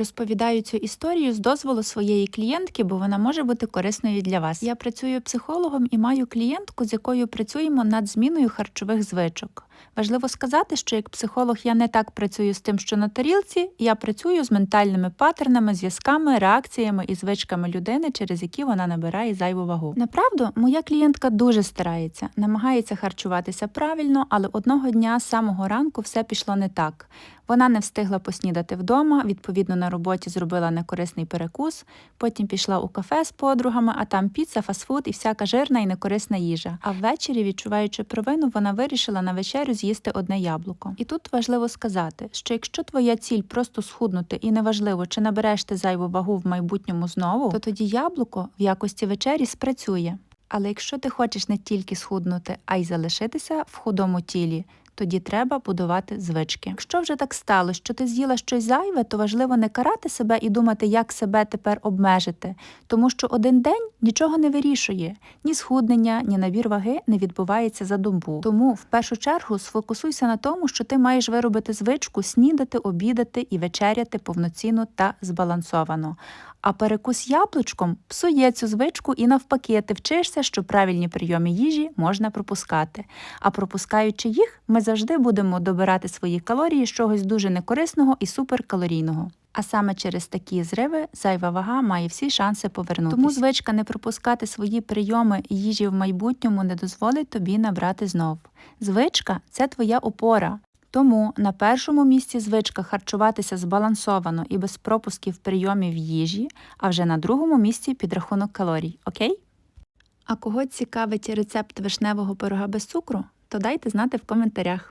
Розповідаю цю історію з дозволу своєї клієнтки, бо вона може бути корисною для вас. Я працюю психологом і маю клієнтку, з якою працюємо над зміною харчових звичок. Важливо сказати, що як психолог я не так працюю з тим, що на тарілці, я працюю з ментальними паттернами, зв'язками, реакціями і звичками людини, через які вона набирає зайву вагу. Направду, моя клієнтка дуже старається, намагається харчуватися правильно, але одного дня з самого ранку все пішло не так. Вона не встигла поснідати вдома, відповідно на роботі зробила некорисний перекус, потім пішла у кафе з подругами, а там піца, фастфуд і всяка жирна і некорисна їжа. А ввечері, відчуваючи провину, вона вирішила на вечерю з'їсти одне яблуко. І тут важливо сказати, що якщо твоя ціль просто схуднути, і неважливо, чи набереш ти зайву вагу в майбутньому знову, то тоді яблуко в якості вечері спрацює. Але якщо ти хочеш не тільки схуднути, а й залишитися в худому тілі, тоді треба будувати звички. Якщо вже так стало, що ти з'їла щось зайве, то важливо не карати себе і думати, як себе тепер обмежити, тому що один день нічого не вирішує. Ні схуднення, ні набір ваги не відбувається за добу. Тому в першу чергу сфокусуйся на тому, що ти маєш виробити звичку снідати, обідати і вечеряти повноцінно та збалансовано. А перекус яблучком псує цю звичку і навпаки, ти вчишся, що правильні прийоми їжі можна пропускати. А пропускаючи їх, ми завжди будемо добирати свої калорії з чогось дуже некорисного і суперкалорійного. А саме через такі зриви зайва вага має всі шанси повернутися. Тому звичка не пропускати свої прийоми їжі в майбутньому не дозволить тобі набрати знов. Звичка це твоя опора. Тому на першому місці звичка харчуватися збалансовано і без пропусків прийомів їжі, а вже на другому місці підрахунок калорій, окей? А кого цікавить рецепт вишневого пирога без цукру, то дайте знати в коментарях.